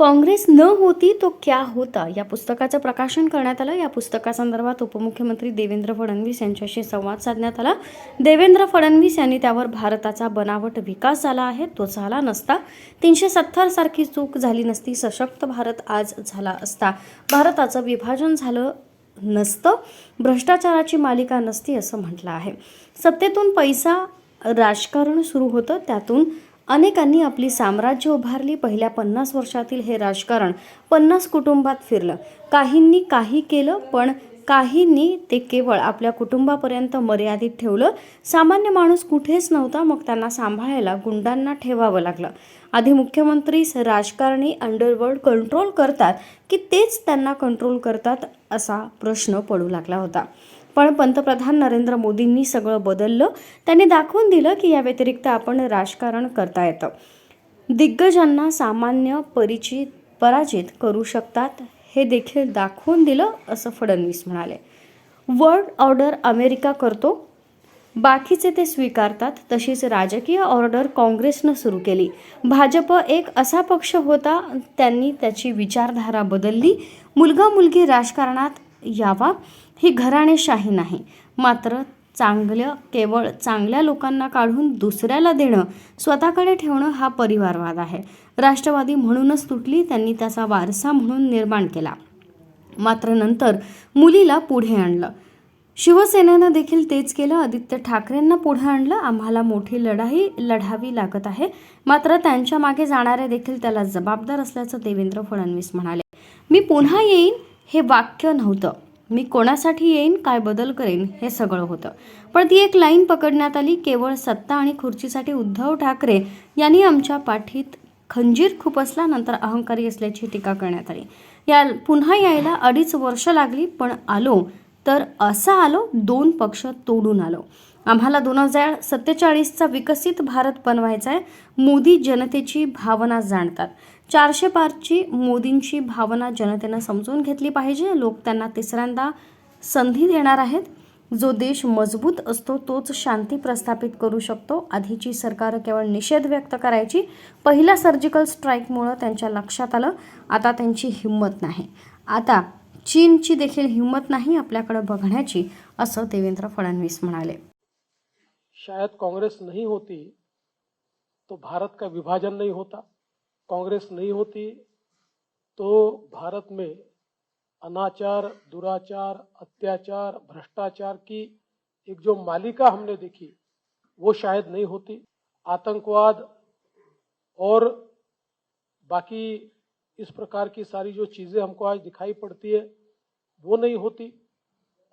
काँग्रेस न होती तो क्या होता? या पुस्तकाचं प्रकाशन करण्यात आलं. या पुस्तकासंदर्भात उपमुख्यमंत्री देवेंद्र फडणवीस यांच्याशी संवाद साधण्यात आला. देवेंद्र फडणवीस यांनी त्यावर भारताचा बनावट विकास झाला आहे. तो झाला नसता. तीनशे सत्तर सारखी चूक झाली नसती. सशक्त भारत आज झाला असता. भारताचं विभाजन झालं नसतं. भ्रष्टाचाराची मालिका नसती असं म्हटलं आहे. सत्तेतून पैसा राजकारण सुरू होतं. त्यातून अनेकांनी आपली साम्राज्य उभारली. पहिल्या पन्नास वर्षातील हे राजकारण पन्नास कुटुंबात फिरलं. काहींनी काही केलं पण काहींनी ते केवळ आपल्या कुटुंबापर्यंत मर्यादित ठेवलं. सामान्य माणूस कुठेच नव्हता मग त्यांना सांभाळायला गुंडांना ठेवावं लागलं. आधी मुख्यमंत्री राजकारणी अंडरवर्ल्ड कंट्रोल करतात की तेच त्यांना कंट्रोल करतात असा प्रश्न पडू लागला होता. पण पंतप्रधान नरेंद्र मोदींनी सगळं बदललं. त्यांनी दाखवून दिलं की या व्यतिरिक्त आपण राजकारण करता येतं. दिग्गजांना सामान्य परिचित पराजित करू शकतात हे देखील दाखवून दिलं असं फडणवीस म्हणाले. वर्ल्ड ऑर्डर अमेरिका करतो. बाकीचे ते स्वीकारतात तशीच राजकीय ऑर्डर काँग्रेसनं सुरू केली. भाजप एक असा पक्ष होता त्यांनी त्याची विचारधारा बदलली. मुलगा मुलगी राजकारणात यावा. ही घराणेशाही नाही. मात्र चांगलं केवळ चांगल्या लोकांना काढून दुसऱ्याला देणं स्वतःकडे ठेवणं हा परिवारवाद आहे. राष्ट्रवादी म्हणूनच तुटली त्यांनी त्याचा वारसा म्हणून निर्माण केला. मात्र नंतर मुलीला पुढे आणलं. शिवसेनेनं देखील तेच केलं. आदित्य ठाकरेंना पुढे आणलं. आम्हाला मोठी लढाई लढावी लागत आहे. मात्र त्यांच्या मागे जाणारे देखील त्याला जबाबदार असल्याचं देवेंद्र फडणवीस म्हणाले. मी पुन्हा येईन? हे वाक्य नव्हतं. मी कोणासाठी येईन काय बदल करेन हे सगळं होतं. पण ती एक लाईन पकडण्यात आली केवळ सत्ता आणि खुर्चीसाठी उद्धव ठाकरे यांनी आमच्या पाठीत खंजीर खुपसला नंतर अहंकारी असल्याची टीका करण्यात आली. या पुन्हा यायला अडीच वर्ष लागली पण आलो. तर असा आलो दोन पक्ष तोडून आलो. आम्हाला दोन हजार सत्तेचाळीसचा विकसित भारत बनवायचा आहे मोदी जनतेची भावना जाणतात. चारशे पारची मोदींची भावना जनतेनं समजून घेतली पाहिजे. लोक त्यांना तिसऱ्यांदा संधी देणार आहेत. जो देश मजबूत असतो तोच शांती प्रस्थापित करू शकतो. आधीची सरकार केवळ निषेध व्यक्त करायची पहिल्या सर्जिकल स्ट्राईकमुळं त्यांच्या लक्षात आलं. आता त्यांची हिंमत नाही. आता चीनची देखील हिंमत नाही आपल्याकडे बघण्याची असं देवेंद्र फडणवीस म्हणाले. शायद कांग्रेस नाही होती तो भारत का विभाजन नहीं होता? कांग्रेस नहीं होती तो भारत में अनाचार, दुराचार, अत्याचार, भ्रष्टाचार की एक जो मालिका हमने देखी, वो शायद नहीं होती। आतंकवाद और बाकी इस प्रकार की सारी जो चीज़ें हमको आज दिखाई पड़ती है, वो नहीं होती।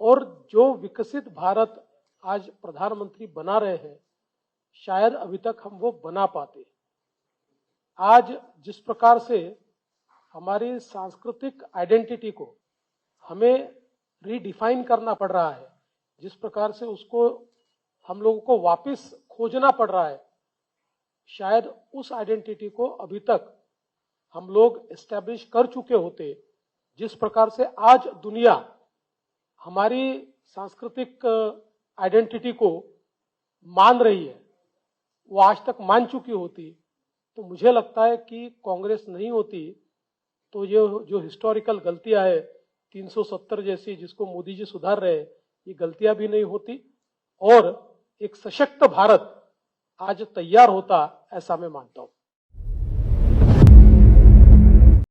और जो विकसित भारत आज प्रधानमंत्री बना रहे हैं, शायद अभी तक हम वो बना पाते। आज जिस प्रकार से हमारी सांस्कृतिक आइडेंटिटी को हमें रीडिफाइन करना पड़ रहा है, जिस प्रकार से उसको हम लोगों को वापस खोजना पड़ रहा है, शायद उस आइडेंटिटी को अभी तक हम लोग एस्टेब्लिश कर चुके होते, जिस प्रकार से आज दुनिया हमारी सांस्कृतिक आइडेंटिटी को मान रही है, वो आज तक मान चुकी होती। तो मुझे लगता है कि कांग्रेस नहीं होती तो ये जो हिस्टोरिकल गलतियाँ है 370 जैसी जिसको मोदी जी सुधार रहे ये गलतियाँ भी नहीं होती। और एक सशक्त भारत आज तैयार होता, ऐसा मैं मानता हूँ।